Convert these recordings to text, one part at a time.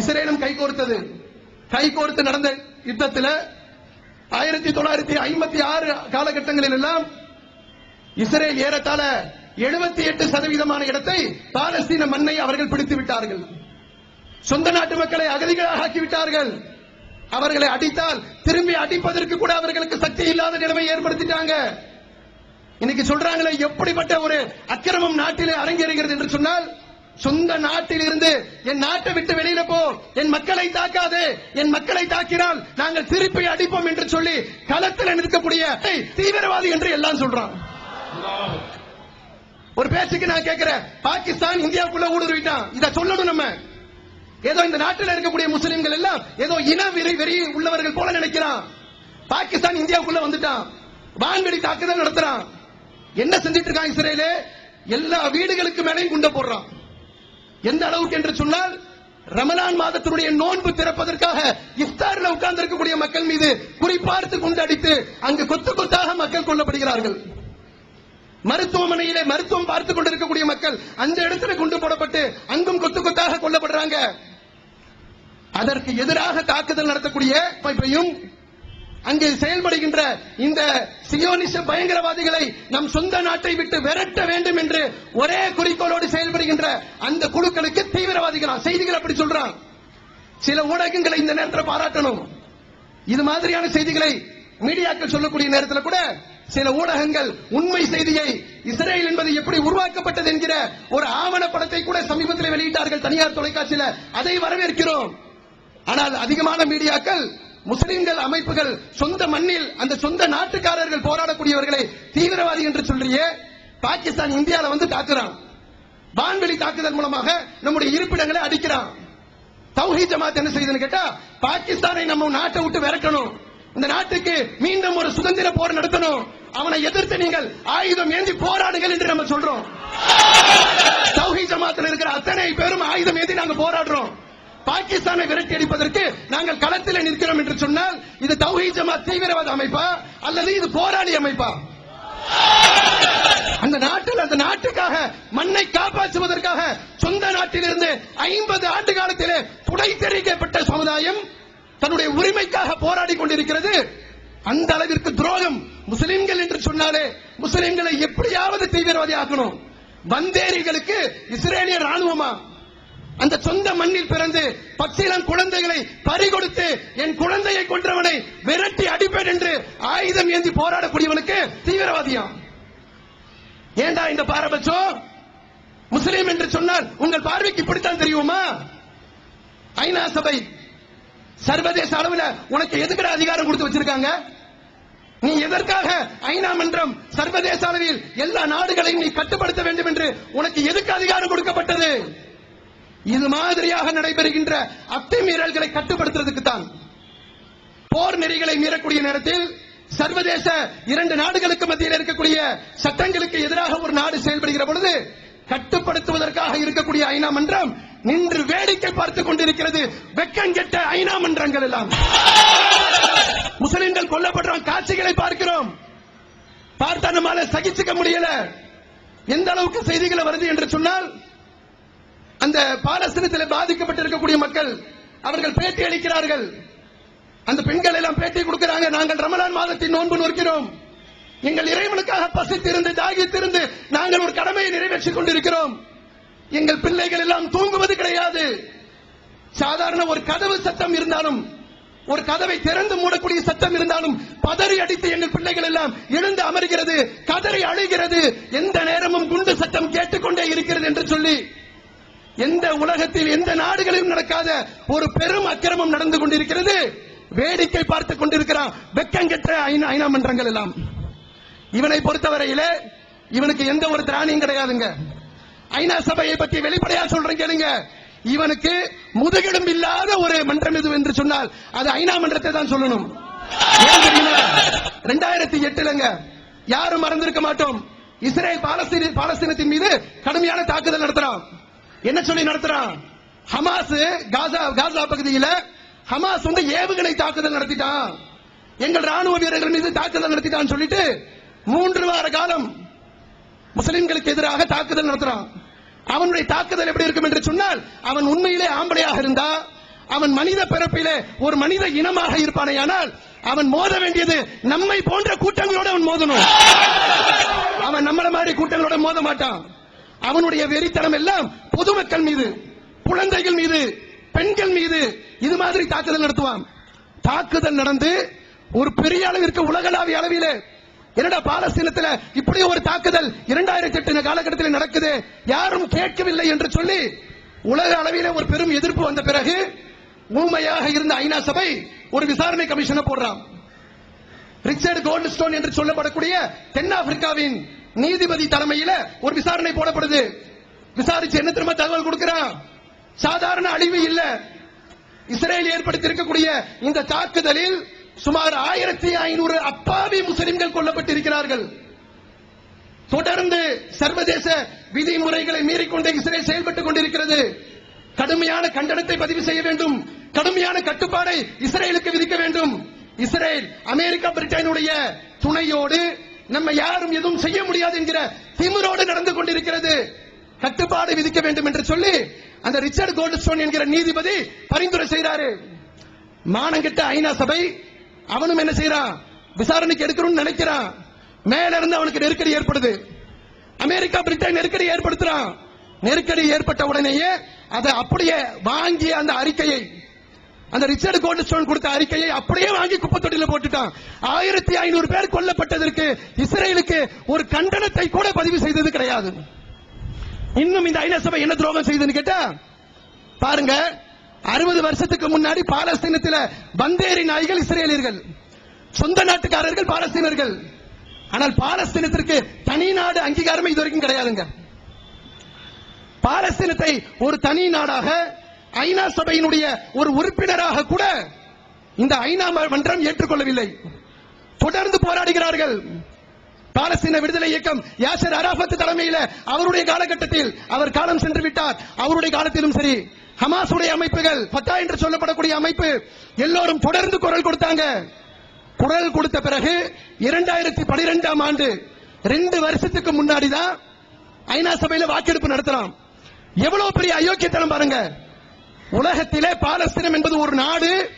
இஸ்ரேலும் கைகோர்த்தது கைகோர்த்து நடந்த யுத்தத்தில் ஆயிரத்தி தொள்ளாயிரத்தி ஐம்பத்தி ஆறு காலகட்டங்களில் எல்லாம் இஸ்ரேல் ஏறத்தாழ எழுபத்தி எட்டு சதவீதமான இடத்தை பாலஸ்தீன மண்ணை அவர்கள் பிடித்து விட்டார்கள். சொந்த நாட்டு மக்களை அகதிகளாக ஆக்கிவிட்டார்கள். அவர்களை அடித்தால் திரும்பி அடிப்பதற்கு கூட அவர்களுக்கு சக்தி இல்லாத நிலைமை ஏற்படுத்திட்டாங்க. இன்னைக்கு சொல்றாங்களே எப்படிப்பட்ட ஒரு அக்கிரமம் நாட்டிலே அரங்கேறுகிறது என்று சொன்னால் சொந்த நாட்டில் இருந்து என் நாட்டை விட்டு வெளியில போ. என் மக்களை தாக்காதே. என் மக்களை தாக்கினால் நாங்கள் திருப்பி அடிப்போம் என்று சொல்லி களத்தில் நிற்கக்கூடிய தீவிரவாதி என்று எல்லாம் சொல்றான். ஒரு பேச்சுக்கு நான் கேட்கிறேன். பாகிஸ்தான் இந்தியாவுக்குள்ள ஊடுருவிட்டான். இதை சொல்லணும் நம்ம. ஏதோ இந்த நாட்டில் இருக்கக்கூடிய முஸ்லிம்கள் எல்லாம் ஏதோ இன வெறி வெறி உள்ளவர்கள் போல நினைக்கிறான். பாகிஸ்தான் இந்தியாவுக்குள்ள வந்துட்டான். வான்வெளி தாக்குதல் நடத்துறான். என்ன செஞ்சிட்டு இருக்கான் இஸ்ரேலு? எல்லா வீடுகளுக்கு மேலையும் குண்ட போடுறான். எந்த அளவுக்கு என்று சொன்னால் ரமலான் மாதத்தினுடைய நோன்பு திறப்பதற்காக இஃப்தாரில் உட்கார்ந்து இருக்கக்கூடிய மக்கள் மீது குறிப்பார்த்து குண்டடித்து அங்கு கொத்து கொத்தாக மக்கள் கொல்லப்படுகிறார்கள். மருத்துவமனையிலே மருத்துவம் பார்த்துக் கொண்டிருக்கக்கூடிய மக்கள் அந்த இடத்துல குண்டு போடப்பட்டு அங்கும் கொத்து கொத்தாக கொல்லப்படுறாங்க. அதற்கு எதிராக தாக்குதல் நடத்தக்கூடிய அங்கு செயல்படுகின்ற இந்த சியோனிச பயங்கரவாதிகளை நம் சொந்த நாட்டை விட்டு விரட்ட வேண்டும் என்று ஒரே குறிக்கோளோடு செயல்படுகின்ற அந்த குழுக்களுக்கு தீவிரவாதிகளா செய்திகள் அப்படி சொல்றான் சில ஊடகங்களை இந்த நேரத்தில் பாராட்டணும். இது மாதிரியான செய்திகளை மீடியாக்கள் சொல்லக்கூடிய நேரத்தில் கூட சில ஊடகங்கள் உண்மை செய்தியை இஸ்ரேல் என்பது எப்படி உருவாக்கப்பட்டது என்கிற ஒரு ஆவணப்படத்தை கூட சமீபத்தில் வெளியிட்டார்கள் தனியார் தொலைக்காட்சியில். அதை வரவேற்கிறோம். ஆனால் அதிகமான மீடியாக்கள் முஸ்லிம்கள் அமைப்புகள் சொந்த மண்ணில் அந்த சொந்த நாட்டுக்காரர்கள் போராடக்கூடியவர்களை தீவிரவாதி என்று சொல்றியே பாகிஸ்தான் இந்தியால வந்து தாக்குறான். வான்வெளி தாக்குதல் மூலமாக நம்முடைய இருப்பிடங்களை அடிக்கிறான். தௌஹி ஜமாத் என்ன செய்யுதுன்னு கேட்டா பாகிஸ்தானை நம்ம நாட்டை விட்டு விரட்டணும். இந்த நாட்டுக்கு மீண்டும் ஒரு சுதந்திர போர் நடத்தணும். அவனை எதிர்த்து நீங்கள் ஆயுதம் ஏந்தி போராடுங்கள் என்று நம்ம சொல்றோம். தௌஹி ஜமாத்தில் இருக்கிற அத்தனை பேரும் ஆயுதம் ஏந்தி நாங்க போராடுறோம். பாகிஸ்தானை விரட்டி அடிப்பதற்கு நாங்கள் களத்தில் நிற்கிறோம் என்று சொன்னால் இது தௌஹி ஜமாத் தீவிரவாத அமைப்பா? அல்லது இது போராளி அமைப்பா? அந்த நாட்டில் அந்த நாட்டுக்காக மண்ணை காப்பாற்றுவதற்காக சொந்த நாட்டிலிருந்து ஐம்பது ஆண்டு காலத்திலே புடை தெரிவிக்கப்பட்ட சமுதாயம் தன்னுடைய உரிமைக்காக போராடி கொண்டிருக்கிறது. அந்த அளவிற்கு துரோகம் முஸ்லிம்கள் என்று சொன்னாலே முஸ்லிம்களை எப்படியாவது தீவிரவாதி ஆக்கணும் வந்தேரிகளுக்கு இஸ்ரேலிய ராணுவமா அந்த சொந்த மண்ணில் பிறந்து பச்சிலம் குழந்தைகளை பறிகொடுத்து என் குழந்தையை கொன்றவனை விரட்டி அடிப்பேன் என்று ஆயுதம் ஏந்தி போராடக்கூடியவனுக்கு தீவிரவாதியாம். ஏண்டா இந்த பாரபட்சம்? முஸ்லீம் என்று சொன்னால் உங்கள் பார்வைக்கு இப்படித்தான் தெரியுமா? ஐநா சபை சர்வதேச அளவில் உனக்கு எதுக்குற அதிகாரம் கொடுத்து வச்சிருக்காங்க? நீ எதற்காக ஐநா மன்றம் சர்வதேச அளவில் எல்லா நாடுகளையும் நீ கட்டுப்படுத்த வேண்டும் என்று உனக்கு எதுக்கு அதிகாரம் கொடுக்கப்பட்டது? இது மாதிரியாக நடைபெறுகின்ற அத்துமீறல்களை கட்டுப்படுத்துறதுக்கு தான் போர் நெறிகளை மீறக்கூடிய நேரத்தில் சர்வதேச இரண்டு நாடுகளுக்கு மத்தியில் இருக்கக்கூடிய சட்டங்களுக்கு எதிராக ஒரு நாடு செயல்படுகிற பொழுது கட்டுப்படுத்துவதற்காக இருக்கக்கூடிய ஐநா மன்றம் நின்று வேடிக்கை பார்த்துக் கொண்டிருக்கிறது. வெக்கங்கெட்ட ஐநா மன்றங்கள் எல்லாம். முஸ்லிம்கள் கொல்லப்படுறோம் காட்சிகளை பார்க்கிறோம். பார்த்தா நம்மால சகிச்சுக்க முடியல. எந்த அளவுக்கு செய்திகளை வருது என்று சொன்னால் அந்த பாலஸ்தீனத்தில் பாதிக்கப்பட்டிருக்கக்கூடிய மக்கள் அவர்கள் பேட்டி அளிக்கிறார்கள். அந்த பெண்கள் எல்லாம் பேட்டி கொடுக்கிறாங்க. நாங்கள் ரமலான் மாதத்தின் நோன்பு நோக்கிறோம். எங்கள் இறைவனுக்காக பசித்திருந்து தாகித்திருந்து நாங்கள் ஒரு கடமையை நிறைவேற்றிக் கொண்டிருக்கிறோம். எங்கள் பிள்ளைகள் எல்லாம் தூங்குவது கிடையாது. சாதாரண ஒரு கதவு சத்தம் இருந்தாலும் ஒரு கதவை திறந்து மூடக்கூடிய சத்தம் இருந்தாலும் பதறி அடித்து எங்கள் பிள்ளைகள் எல்லாம் எழுந்து அமர்கிறது கதறி அழுகிறது. எந்த நேரமும் குண்டு சத்தம் கேட்டுக்கொண்டே இருக்கிறது என்று சொல்லி எந்த உலகத்தில் எந்த நாடுகளிலும் நடக்காத ஒரு பெரும் அக்கிரமம் நடந்து கொண்டிருக்கிறது. வேடிக்கை பார்த்து கொண்டிருக்கிறான். வெக்கங்கெட்ட ஐநா ஐநா மன்றங்கள் எல்லாம். இவனை பொறுத்தவரையில இவனுக்கு எந்த ஒரு திராணியும் கிடையாதுங்க. ஐநா சபையை பற்றி வெளிப்படையா சொல்றேன் கேளுங்க. இவனுக்கு முதுகிடும் இல்லாத ஒரு மன்றம் இது என்று சொன்னால் அது ஐநா மன்றத்தை தான் சொல்லணும். ரெண்டாயிரத்தி எட்டுலங்க யாரும் மறந்திருக்க மாட்டோம். இஸ்ரேல் பாலஸ்தீன பாலஸ்தீனத்தின் மீது கடுமையான தாக்குதல் நடத்துறான். என்ன சொல்லி நடத்துறான் ஹமாஸ் காசா காசா பகுதியில் ஹமாஸ் வந்து ஏவுகணை தாக்குதல் நடத்திட்டான். எங்கள் ராணுவ வீரர்கள் மீது தாக்குதல் நடத்திட்டான்னு சொல்லிட்டு மூன்று வார காலம் முஸ்லிம்களுக்கு எதிராக தாக்குதல் நடத்துறான். அவனுடைய தாக்குதல் எப்படி இருக்கும் என்று சொன்னால் அவன் உண்மையிலே ஆம்பளையாக இருந்தா அவன் மனித பிறப்பிலே ஒரு மனித இனமாக இருப்பானேயானால் அவன் மோத வேண்டியது நம்மை போன்ற கூட்டங்களோட அவன் மோதணும். அவன் நம்மள மாதிரி கூட்டங்களோட மோத மாட்டான். அவனுடைய வெறித்தனம் எல்லாம் பொதுமக்கள் மீது குழந்தைகள் மீது பெண்கள் மீது இது மாதிரி தாக்குதல் நடத்துவான். தாக்குதல் நடந்து ஒரு பெரிய அளவிற்கு உலகளாவிய அளவிலே என்னடா பாலஸ்தீனத்தில் இப்படி ஒரு தாக்குதல் இரண்டாயிரத்தி எட்டு காலகட்டத்தில் நடக்குது? யாரும் கேட்கவில்லை என்று சொல்லி உலக அளவிலே ஒரு பெரும் எதிர்ப்பு வந்த பிறகு ஊமையாக இருந்த ஐநா சபை ஒரு விசாரணை கமிஷனை போடுறான். ரிச்சர்ட் கோல்ட்ஸ்டோன் என்று சொல்லப்படக்கூடிய தென்னாப்பிரிக்காவின் நீதிபதி தலைமையில ஒரு விசாரணை போடப்படுது. விசாரிச்சு என்ன திரும்ப தகவல் கொடுக்கிறான்? சாதாரண அழிவு இல்ல. இஸ்ரேல் ஏற்படுத்தி இருக்கக்கூடிய இந்த தாக்குதலில் சுமார் ஆயிரத்தி ஐநூறு அப்பாவி முஸ்லிம்கள் கொல்லப்பட்டிருக்கிறார்கள். தொடர்ந்து சர்வதேச விதிமுறைகளை மீறிக்கொண்டு இஸ்ரேல் செயல்பட்டுக் கொண்டிருக்கிறது. கடுமையான கண்டனத்தை பதிவு செய்ய வேண்டும். கடுமையான கட்டுப்பாடை இஸ்ரேலுக்கு விதிக்க வேண்டும். இஸ்ரேல் அமெரிக்கா பிரிட்டனுடைய துணையோடு நம்ம யாரும் எதுவும் செய்ய முடியாது என்கிற திமிரோடு நடந்து கொண்டிருக்கிறது. கட்டுப்பாடு விதிக்க வேண்டும் என்று சொல்லி அந்த ரிச்சர்ட் கோல்ட்ஸ்டோன் என்கிற நீதிபதி பரிந்துரை செய்கிறாரு மானங்கிட்ட ஐநா சபை அவனும் என்ன செய்யறான் விசாரணைக்கு எடுக்கணும்னு நினைக்கிறான் மேல இருந்து அவனுக்கு நெருக்கடி ஏற்படுது. அமெரிக்கா பிரிட்டன் நெருக்கடி ஏற்படுத்துறான் நெருக்கடி ஏற்பட்ட உடனேயே அதை அப்படியே வாங்கிய அந்த அறிக்கையை அந்த ரிச்சர்ட் கோல்ட்ஸ்டோன் கொடுத்த அறிக்கையை அப்படியே வாங்கி குப்பத்தொட்டில போட்டுட்டான். ஆயிரத்தி ஐநூறு பேர் கொல்லப்பட்டதற்கு இஸ்ரேலுக்கு ஒரு கண்டனத்தை கூட பதிவு செய்தது கிடையாது. இன்னும் இந்த ஐநா சபை என்ன துரோகம் செய்யுதுன்னு கேட்டா பாருங்க அறுபது வருஷத்துக்கு முன்னாடி பாலஸ்தீனத்தில் பந்தேரி நாய்கள் இஸ்ரேலியர்கள் சொந்த நாட்டுக்காரர்கள் பாலஸ்தீனர்கள். ஆனால் பாலஸ்தீனத்திற்கு தனி நாடு அங்கீகாரமே இது வரைக்கும் கிடையாதுங்க. பாலஸ்தீனத்தை ஒரு தனி நாடாக ஐநா சபையினுடைய ஒரு உறுப்பினராக கூட இந்த ஐநா மன்றம் ஏற்றுக்கொள்ளவில்லை. தொடர்ந்து போராடுகிறார்கள். பாலஸ்தீன விடுதலை இயக்கம் யாசர் அராபத் தலைமையில் அவருடைய காலகட்டத்தில் அவர் காலம் சென்று விட்டார். அவருடைய காலத்திலும் சரி ஹமாசுடைய அமைப்புகள் பத்தா என்று சொல்லப்படக்கூடிய அமைப்பு எல்லோரும் தொடர்ந்து குரல் கொடுத்தாங்க. குரல் கொடுத்த பிறகு இரண்டாயிரத்தி பனிரெண்டாம் ஆண்டு ரெண்டு வருஷத்துக்கு முன்னாடி தான் ஐநா சபையில வாக்கெடுப்பு நடத்தலாம். எவ்வளவு பெரிய அயோக்கியத்தனம் பாருங்க. உலகத்திலே பாலஸ்தீனம் என்பது ஒரு நாடு.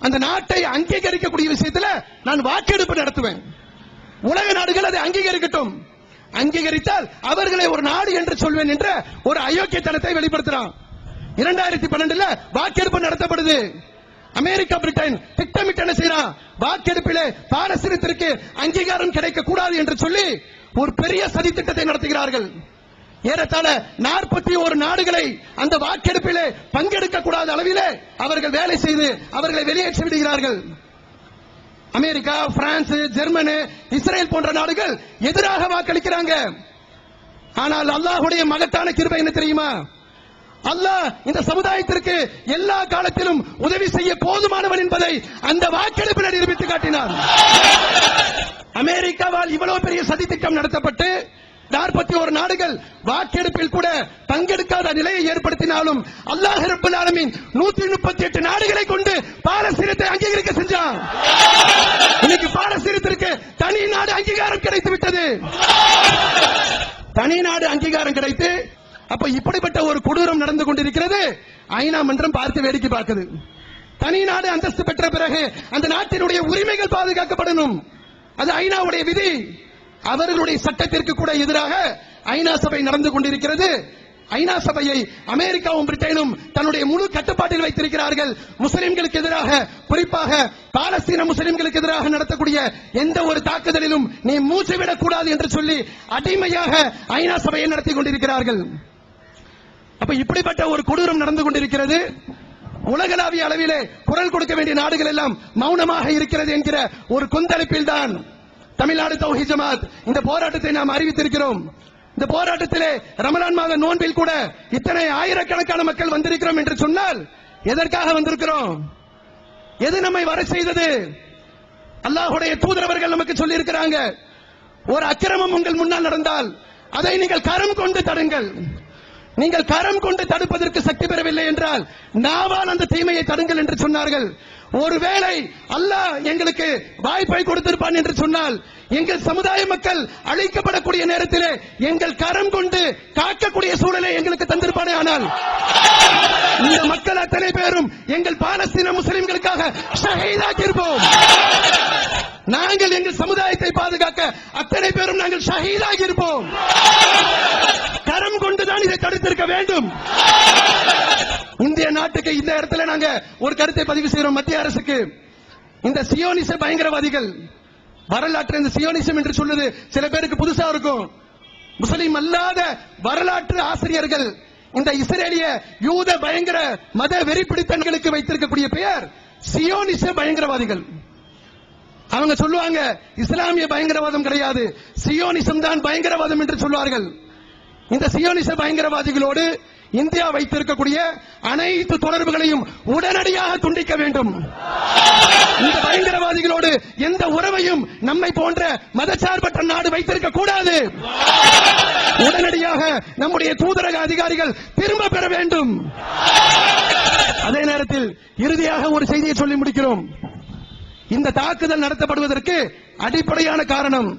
அந்த நாட்டை அங்கீகரிக்கக்கூடிய விஷயத்துல நான் வாக்கெடுப்பு நடத்துவேன். உலக நாடுகள் அதை அங்கீகரிக்கட்டும். அங்கீகரித்தால் அவர்களை ஒரு நாடு என்று சொல்வேன் என்ற ஒரு அயோக்கியத்தனத்தை வெளிப்படுத்துறான் இரண்டாயிரத்தி பன்னெண்டுல வாக்கெடுப்பு நடத்தப்படுது. அமெரிக்கா பிரிட்டன் திட்டமிட்டு என்ன செய்யறான் வாக்கெடுப்பிலே பாலஸ்தீனத்திற்கு அங்கீகாரம் கிடைக்க கூடாது என்று சொல்லி ஒரு பெரிய சதி திட்டத்தை நடத்துகிறார்கள். ஏறத்தாழ நாற்பத்தி ஒரு நாடுகளை அந்த வாக்கெடுப்பிலே பங்கெடுக்க கூடாத அளவிலே அவர்கள் வேலை செய்து அவர்களை வெளியேற்றி விடுகிறார்கள். அமெரிக்கா பிரான்ஸ் ஜெர்மனி இஸ்ரேல் போன்ற நாடுகள் எதிராக வாக்களிக்கிறாங்க. ஆனால் அல்லாஹுடைய மகத்தான கிருபை என்ன தெரியுமா? அல்லாஹ் இந்த சமுதாயத்திற்கு எல்லா காலத்திலும் உதவி செய்ய போதுமானவன் என்பதை அந்த வாக்கெடுப்பில் நிரூபித்து காட்டினார். அமெரிக்காவால் இவ்வளவு பெரிய சதி திட்டம் நடத்தப்பட்டு நாற்பத்தி ஒரு நாடுகள் வாக்கெடுப்பில் கூட பங்கெடுக்காத நிலையை ஏற்படுத்தினாலும் அல்லாஹ் ரப்பல் நூத்தி முப்பத்தி எட்டு நாடுகளை கொண்டு பாலஸ்தீனத்தை அங்கீகரிக்க செஞ்சான். இன்னைக்கு பாலஸ்தீனத்திற்கு தனி நாடு அங்கீகாரம் கிடைத்து விட்டது. தனி நாடு அங்கீகாரம் கிடைத்து அப்ப இப்படிப்பட்ட ஒரு கொடூரம் நடந்து கொண்டிருக்கிறது. ஐநா மன்றம் பார்த்து வேடிக்கை பார்க்குது. தனி நாடு அந்தஸ்து பெற்ற பிறகு அந்த நாட்டினுடைய உரிமைகள் பாதுகாக்கப்படணும். அது ஐநாவுடைய விதி. அவர்களுடைய சட்டத்திற்கு கூட எதிராக ஐநா சபை நடந்து கொண்டிருக்கிறது. ஐநா சபையை அமெரிக்காவும் பிரிட்டனும் தன்னுடைய முழு கட்டுப்பாட்டில் வைத்திருக்கிறார்கள். முஸ்லிம்களுக்கு எதிராக குறிப்பாக பாலஸ்தீன முஸ்லிம்களுக்கு எதிராக நடத்தக்கூடிய எந்த ஒரு தாக்குதலிலும் நீ மூச்சு விடக்கூடாது என்று சொல்லி அடிமையாக ஐநா சபையை நடத்தி கொண்டிருக்கிறார்கள். அப்ப இப்படிப்பட்ட ஒரு கொடூரம் நடந்து கொண்டிருக்கிறது. உலகளாவிய அளவிலே குரல் கொடுக்க வேண்டிய நாடுகள் எல்லாம் மௌனமாக இருக்கிறது என்கிற ஒரு கொந்தளிப்பில் தான் தமிழ்நாடு தௌஹி ஜமாத். இந்த போராட்டத்தை நாம் அறிவித்திருக்கிறோம். இந்த போராட்டத்திலே ரமலான் மாத நோன்பில் கூட இத்தனை ஆயிரக்கணக்கான மக்கள் வந்திருக்கிறோம் என்று சொன்னால் எதற்காக வந்திருக்கிறோம்? எது நம்மை வர செய்தது? அல்லாஹுடைய தூதரவர்கள் நமக்கு சொல்லி இருக்கிறாங்க ஒரு அக்கிரமம் உங்கள் முன்னால் நடந்தால் அதை நீங்கள் கரம் கொண்டு தடுங்கள். நீங்கள் கரம் கொண்டு தடுப்பதற்கு சக்தி பெறவில்லை என்றால் நாவால் அந்த தீமையை தடுங்கள் என்று சொன்னார்கள். ஒருவேளை அல்லாஹ் எங்களுக்கு வாய்ப்பை கொடுத்திருப்பான் என்று சொன்னால் எங்கள் சமுதாய மக்கள் அழிக்கப்படக்கூடிய நேரத்திலே எங்கள் கரம் கொண்டு காக்கக்கூடிய சூழலை எங்களுக்கு தந்திருப்பானே ஆனால் இந்த மக்கள் அத்தனை பேரும் எங்கள் பாலஸ்தீன முஸ்லிம்களுக்காக ஷஹீதாக்கி இருப்போம். நாங்கள் எங்கள் சமுதாயத்தை பாதுகாக்க அத்தனை பேரும் நாங்கள் ஷஹீதாகி இருப்போம். கரம் கொண்டுதான் இதை தடுத்திருக்க வேண்டும். இந்திய நாட்டுக்கு இந்த இடத்துல நாங்க ஒரு கருத்தை பதிவு செய்யறோம் மத்திய அரசுக்கு. இந்த சியோனிச பயங்கரவாதிகள் வரலாற்று இந்த சியோனிசம் என்று சொல்லுது சில பேருக்கு புதுசா இருக்கும். முஸ்லிம் அல்லாத வரலாற்று ஆசிரியர்கள் இந்த இஸ்ரேலிய யூத பயங்கர மத வெறி பிடித்தன்களுக்கு வைத்திருக்கக்கூடிய பெயர் சியோனிச பயங்கரவாதிகள். அவங்க சொல்லுவாங்க இஸ்லாமிய பயங்கரவாதம் கிடையாது சியோனிசம் தான் பயங்கரவாதம் என்று சொல்வார்கள். இந்த சியோனிச பயங்கரவாதிகளோடு இந்தியா வைத்திருக்கக்கூடிய அனைத்து தொடர்புகளையும் உடனடியாக துண்டிக்க வேண்டும். இந்த பயங்கரவாதிகளோடு எந்த உறவையும் நம்மை போன்ற மதச்சார்பற்ற நாடு வைத்திருக்க கூடாது. உடனடியாக நம்முடைய தூதரக அதிகாரிகள் திரும்ப பெற வேண்டும். அதே நேரத்தில் இறுதியாக ஒரு செய்தியை சொல்லி முடிக்கிறோம். இந்த தாக்குதல் நடத்தப்படுவதற்கு அடிப்படையான காரணம்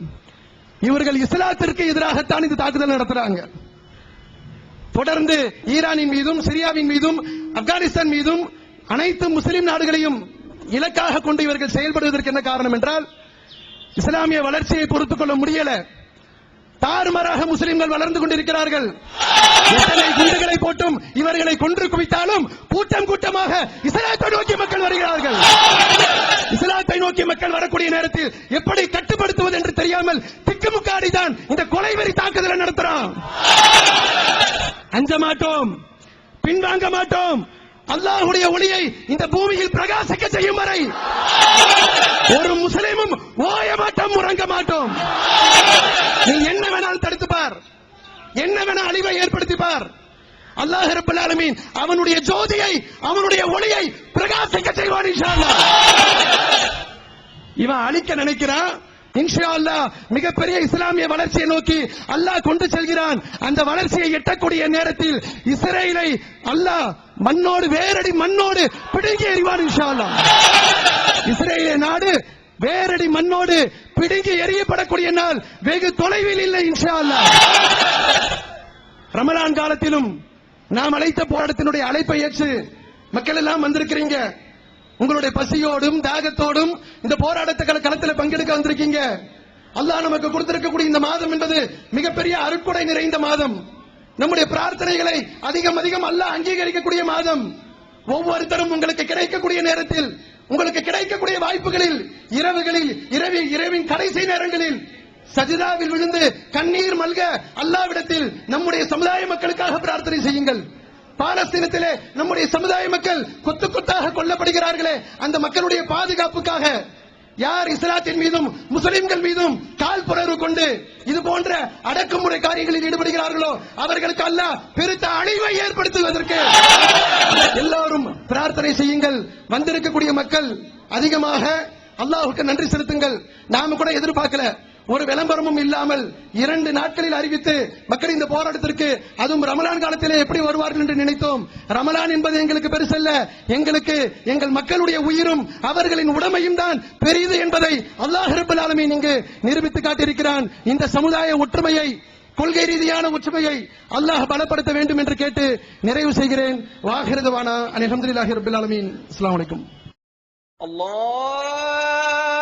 இவர்கள் இஸ்லாத்திற்கு எதிராகத்தான் இந்த தாக்குதல் நடத்துறாங்க. தொடர்ந்து ஈரானின் மீதும் சிரியாவின் மீதும் ஆப்கானிஸ்தான் மீதும் அனைத்து முஸ்லிம் நாடுகளையும் இலக்காக கொண்டு இவர்கள் செயல்படுவதற்கு என்ன காரணம் என்றால் இஸ்லாமிய வளர்ச்சியை பொறுத்துக் கொள்ள முடியல. தாறுமாறாக முஸ்லிம்கள் வளர்ந்து கொண்டிருக்கிறார்கள். எத்தனை குண்டுகளை போட்டும் இவர்களை கொன்று குவித்தாலும் கூட்டம் கூட்டமாக இஸ்லாத்தை நோக்கி மக்கள் வருகிறார்கள். இஸ்லாத்தை நோக்கி மக்கள் வரக்கூடிய நேரத்தில் எப்படி கட்டுப்படுத்துவது என்று தெரியாமல் திக்குமுக்காடி தான் இந்த கொலைவெறி தாக்குதலை நடத்துறான். அஞ்ச மாட்டோம். பின்வாங்க மாட்டோம். அல்லாஹுடைய ஒளியை இந்த பூமியில் பிரகாசிக்க செய்யும் வரை ஒரு முஸ்லிமும் ஓய மாட்டோம் உறங்க மாட்டோம். நீ என்ன வேணாலும் தடுத்து பார் என்ன வேணா அழிவை ஏற்படுத்தி பார் அல்லாஹ் ரப்பல் ஆலமீன் அவனுடைய ஜோதியை அவனுடைய ஒளியை பிரகாசிக்க செய்வான் இன்ஷா அல்லாஹ். இவன் அழிக்க நினைக்கிறான் இன்ஷா அல்லாஹ் மிகப்பெரிய இஸ்லாமிய வளர்ச்சியை நோக்கி அல்லாஹ் கொண்டு செல்கிறான். அந்த வளர்ச்சியை எட்டக்கூடிய நேரத்தில் இஸ்ரேலை அல்லாஹ் மண்ணோடு வேரடி மண்ணோடு பிடுங்கி எறிவான் இன்ஷா அல்லா இஸ்ரேலிய நாடு வேரடி மண்ணோடு பிடுங்கி எறியப்படக்கூடிய நாள் வெகு தொலைவில் இல்லை இன்ஷா அல்லாஹ் ரமலான் காலத்திலும் நாம் அழைத்த போராட்டத்தினுடைய அழைப்பை ஏற்று மக்கள் எல்லாம் வந்திருக்கிறீங்க. உங்களுடைய பசியோடும் தாகத்தோடும் இந்த போராட்டத்தை களத்தில் பங்கெடுக்க வந்திருக்கீங்க. அல்லாஹ் நமக்கு கொடுத்திருக்கக்கூடிய இந்த மாதம் என்பது மிகப்பெரிய அருட்கொடை நிறைந்த மாதம். நம்முடைய பிரார்த்தனைகளை அதிகம் அதிகம் அல்லாஹ் அங்கீகரிக்கக்கூடிய மாதம். ஒவ்வொருத்தரும் உங்களுக்கு கிடைக்கக்கூடிய நேரத்தில் உங்களுக்கு கிடைக்கக்கூடிய வாய்ப்புகளில் இரவுகளில் இரவில் இரவின் கடைசி நேரங்களில் சஜிதாவில் விழுந்து கண்ணீர் மல்க அல்லாவிடத்தில் நம்முடைய சமுதாய மக்களுக்காக பிரார்த்தனை செய்யுங்கள். பாலஸ்தீனத்திலே நம்முடைய சமுதாய மக்கள் கொத்து கொத்தாக கொல்லப்படுகிறார்களே அந்த மக்களுடைய பாதுகாப்புக்காக யார் இஸ்லாத்தின் மீதும் முஸ்லிம்கள் மீதும் கால் புணர்வு கொண்டு இது போன்ற அடக்குமுறை காரியங்களில் ஈடுபடுகிறார்களோ அவர்களுக்கு அல்ல பெருத்த அழிவை ஏற்படுத்துவதற்கு எல்லாரும் பிரார்த்தனை செய்யுங்கள். வந்திருக்கக்கூடிய மக்கள் அதிகமாக அல்லாஹுக்கு நன்றி செலுத்துங்கள். நாம கூட எதிர்பார்க்கல. ஒரு விளம்பரமும் இல்லாமல் இரண்டு நாட்களில் அறிவித்து மக்கள் இந்த போராட்டத்திற்கு அதுவும் ரமலான் காலத்திலே எப்படி வருவார்கள் என்று நினைத்தோம். ரமலான் என்பது எங்களுக்கு பெருசல்ல. எங்களுக்கு எங்கள் மக்களுடைய உயிரும் அவர்களின் உடமையும் தான் பெரியது என்பதை அல்லாஹ் ரபுல் ஆலமீன் இங்கு நிரூபித்து காட்டியிருக்கிறான். இந்த சமுதாய ஒற்றுமையை கொள்கை ரீதியான ஒற்றுமையை அல்லாஹ் பலப்படுத்த வேண்டும் என்று கேட்டு நிறைவு செய்கிறேன். வாகிரதவானா அலமதுல்லாஹி ரபுல் ஆலமீன். அஸ்லாம் வலைக்கும் அல்லாஹ்